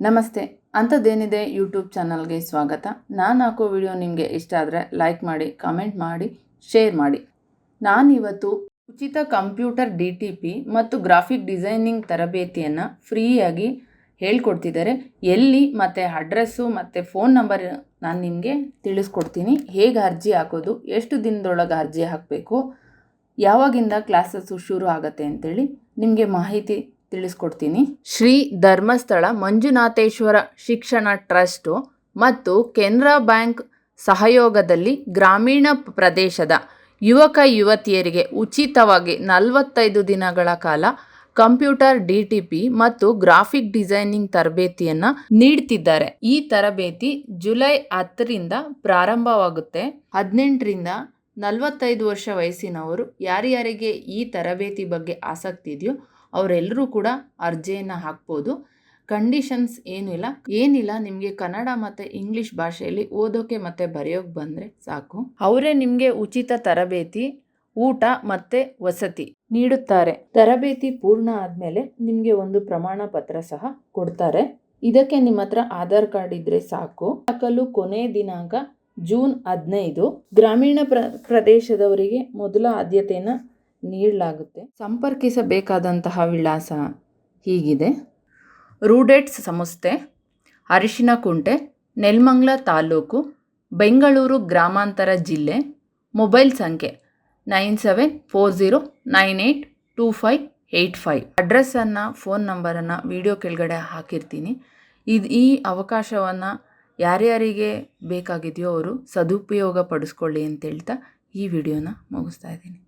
ನಮಸ್ತೆ, ಅಂಥದ್ದೇನಿದೆ ಯೂಟ್ಯೂಬ್ ಚಾನಲ್ಗೆ ಸ್ವಾಗತ. ನಾನು ಹಾಕೋ ವಿಡಿಯೋ ನಿಮಗೆ ಇಷ್ಟ ಆದರೆ ಲೈಕ್ ಮಾಡಿ ಕಮೆಂಟ್ ಮಾಡಿ ಶೇರ್ ಮಾಡಿ. ನಾನಿವತ್ತು ಉಚಿತ ಕಂಪ್ಯೂಟರ್ ಡಿ ಟಿ ಪಿ ಮತ್ತು ಗ್ರಾಫಿಕ್ ಡಿಸೈನಿಂಗ್ ತರಬೇತಿಯನ್ನು ಫ್ರೀಯಾಗಿ ಹೇಳ್ಕೊಡ್ತಿದ್ದಾರೆ. ಎಲ್ಲಿ ಮತ್ತು ಅಡ್ರೆಸ್ಸು ಮತ್ತು ಫೋನ್ ನಂಬರ್ ನಾನು ನಿಮಗೆ ತಿಳಿಸ್ಕೊಡ್ತೀನಿ. ಹೇಗೆ ಅರ್ಜಿ ಹಾಕೋದು, ಎಷ್ಟು ದಿನದೊಳಗೆ ಅರ್ಜಿ ಹಾಕಬೇಕು, ಯಾವಾಗಿಂದ ಕ್ಲಾಸಸ್ಸು ಶುರು ಆಗುತ್ತೆ ಅಂತೇಳಿ ನಿಮಗೆ ಮಾಹಿತಿ ತಿಳಿಸ್ಕೊಡ್ತೀನಿ. ಶ್ರೀ ಧರ್ಮಸ್ಥಳ ಮಂಜುನಾಥೇಶ್ವರ ಶಿಕ್ಷಣ ಟ್ರಸ್ಟು ಮತ್ತು ಕೆನರಾ ಬ್ಯಾಂಕ್ ಸಹಯೋಗದಲ್ಲಿ ಗ್ರಾಮೀಣ ಪ್ರದೇಶದ ಯುವಕ ಯುವತಿಯರಿಗೆ ಉಚಿತವಾಗಿ ನಲವತ್ತೈದು ದಿನಗಳ ಕಾಲ ಕಂಪ್ಯೂಟರ್ ಡಿ ಟಿ ಪಿ ಮತ್ತು ಗ್ರಾಫಿಕ್ ಡಿಸೈನಿಂಗ್ ತರಬೇತಿಯನ್ನು ನೀಡ್ತಿದ್ದಾರೆ. ಈ ತರಬೇತಿ ಜುಲೈ ಹತ್ತರಿಂದ ಪ್ರಾರಂಭವಾಗುತ್ತೆ. ಹದಿನೆಂಟರಿಂದ ನಲವತ್ತೈದು ವರ್ಷ ವಯಸ್ಸಿನವರು ಯಾರ್ಯಾರಿಗೆ ಈ ತರಬೇತಿ ಬಗ್ಗೆ ಆಸಕ್ತಿ ಇದೆಯೋ ಅವರೆಲ್ಲರೂ ಕೂಡ ಅರ್ಜಿಯನ್ನು ಹಾಕ್ಬೋದು. ಕಂಡೀಷನ್ಸ್ ಏನಿಲ್ಲ ಏನಿಲ್ಲ, ನಿಮಗೆ ಕನ್ನಡ ಮತ್ತು ಇಂಗ್ಲೀಷ್ ಭಾಷೆಯಲ್ಲಿ ಓದೋಕೆ ಮತ್ತು ಬರೆಯೋಕೆ ಬಂದರೆ ಸಾಕು. ಅವರೇ ನಿಮಗೆ ಉಚಿತ ತರಬೇತಿ, ಊಟ ಮತ್ತು ವಸತಿ ನೀಡುತ್ತಾರೆ. ತರಬೇತಿ ಪೂರ್ಣ ಆದಮೇಲೆ ನಿಮಗೆ ಒಂದು ಪ್ರಮಾಣ ಪತ್ರ ಸಹ ಕೊಡ್ತಾರೆ. ಇದಕ್ಕೆ ನಿಮ್ಮ ಹತ್ರ ಆಧಾರ್ ಕಾರ್ಡ್ ಇದ್ದರೆ ಸಾಕು. ಹಾಕಲು ಕೊನೆ ದಿನಾಂಕ ಜೂನ್ ಹದಿನೈದು. ಗ್ರಾಮೀಣ ಪ್ರ, ಪ್ರದೇಶದವರಿಗೆ ಮೊದಲ ಆದ್ಯತೆಯನ್ನು ನೀಡಲಾಗುತ್ತೆ ಸಂಪರ್ಕಿಸಬೇಕಾದಂತಹ ವಿಳಾಸ ಹೀಗಿದೆ. ರೂಡೆಟ್ಸ್ ಸಂಸ್ಥೆ, ಅರಿಶಿನಕುಂಟೆ, ನೆಲ್ಮಂಗ್ಲ ತಾಲೂಕು, ಬೆಂಗಳೂರು ಗ್ರಾಮಾಂತರ ಜಿಲ್ಲೆ. ಮೊಬೈಲ್ ಸಂಖ್ಯೆ nine seven four zero nine eight two five eight five. ಅಡ್ರೆಸ್ಸನ್ನು, phone ನಂಬರನ್ನು ವಿಡಿಯೋ ಕೆಳಗಡೆ ಹಾಕಿರ್ತೀನಿ. ಇದು ಈ ಅವಕಾಶವನ್ನು ಯಾರ್ಯಾರಿಗೆ ಬೇಕಾಗಿದೆಯೋ ಅವರು ಸದುಪಯೋಗ ಪಡಿಸ್ಕೊಳ್ಳಿ ಅಂತ ಹೇಳ್ತಾ ಈ ವಿಡಿಯೋನ ಮುಗಿಸ್ತಾ ಇದ್ದೀನಿ.